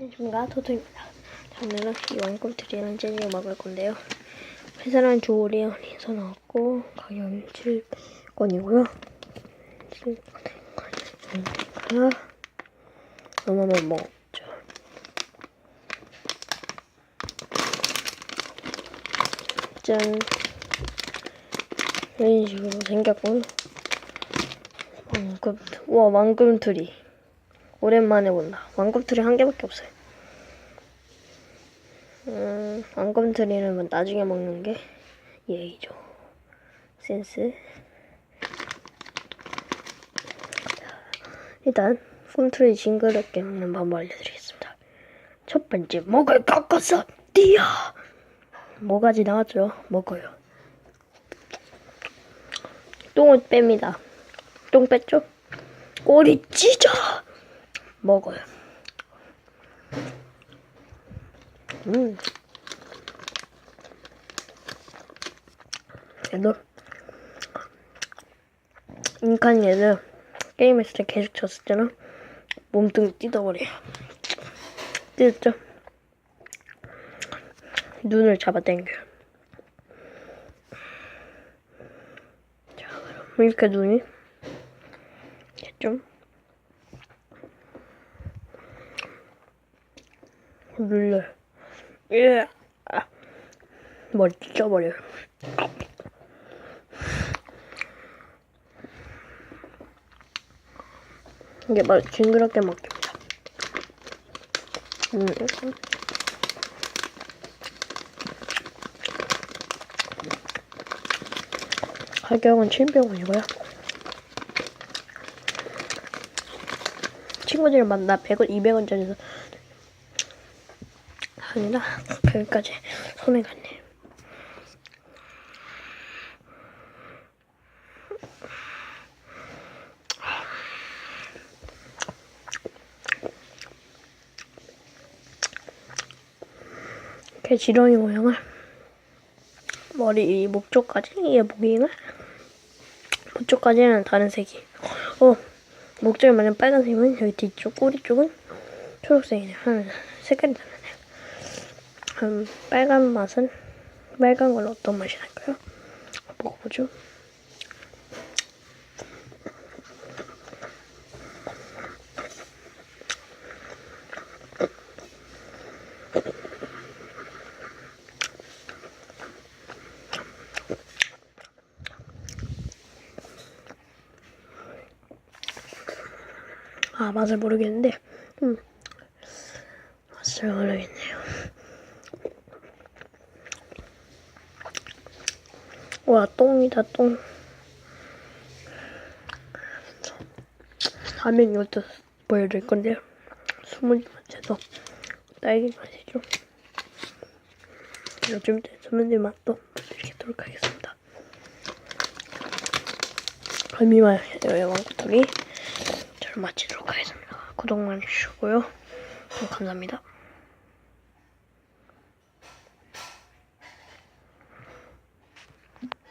안녕하십니까 토토입니다. 자, 오늘은 이 왕꿈틀이랑 젤리를 먹을 건데요. 회사랑 조리원에서 나왔고 가격은 7건이고요. 7건 너무너무 먹죠. 짠 이런 식으로 생겼군. 왕꿈 와 왕꿈틀이 오랜만에 본다. 왕꿈틀이 한 개밖에 없어요. 음, 왕꿈틀이는 나중에 먹는 게 예의죠. 센스. 일단 꿈틀이 징그럽게 먹는 방법 알려드리겠습니다. 첫 번째, 목을 꺾어서 뛰어. 모가지 나왔죠? 먹어요. 똥을 뺍니다. 똥 뺐죠? 꼬리 찢어. 먹어요. 음. 얘도 인간 얘는 게임했을 때 계속 졌을 때는 몸뚱이 뜯어버려요. 뜯었죠? 눈을 잡아당겨요. 자, 그럼 이렇게 눈이 됐 눌러요. 예. 아. 머리 찢어버려요. 이게 바로 징그럽게 먹힙니다. 음. 가격은 700원이고요. 친구들이랑 만나 100원, 200원짜리에서 아니다. 여기까지 손에 갔네. 이렇게 지렁이 모양을 머리 이 목 쪽까지 이 목잉을 목 쪽까지는 다른 색이. 어 목쪽이 만약 빨간색이면 여기 뒤쪽 꼬리 쪽은 초록색이네. 하는 색깔이 다르 네. 음, 빨간 맛은 빨간 건 어떤 맛이 날까요? 먹어보죠. 아 맛을 모르겠는데, 음 맛을 모르겠네요. 와 똥이다 똥. 라면 이것도 보여드릴 건데요. 스무디 맛에서 딸기 맛이죠. 요즘 스무디 맛도 보여드리도록 하겠습니다. 그럼 이만 왕구토리 저를 마치도록 하겠습니다. 구독만 해주시고요. 감사합니다.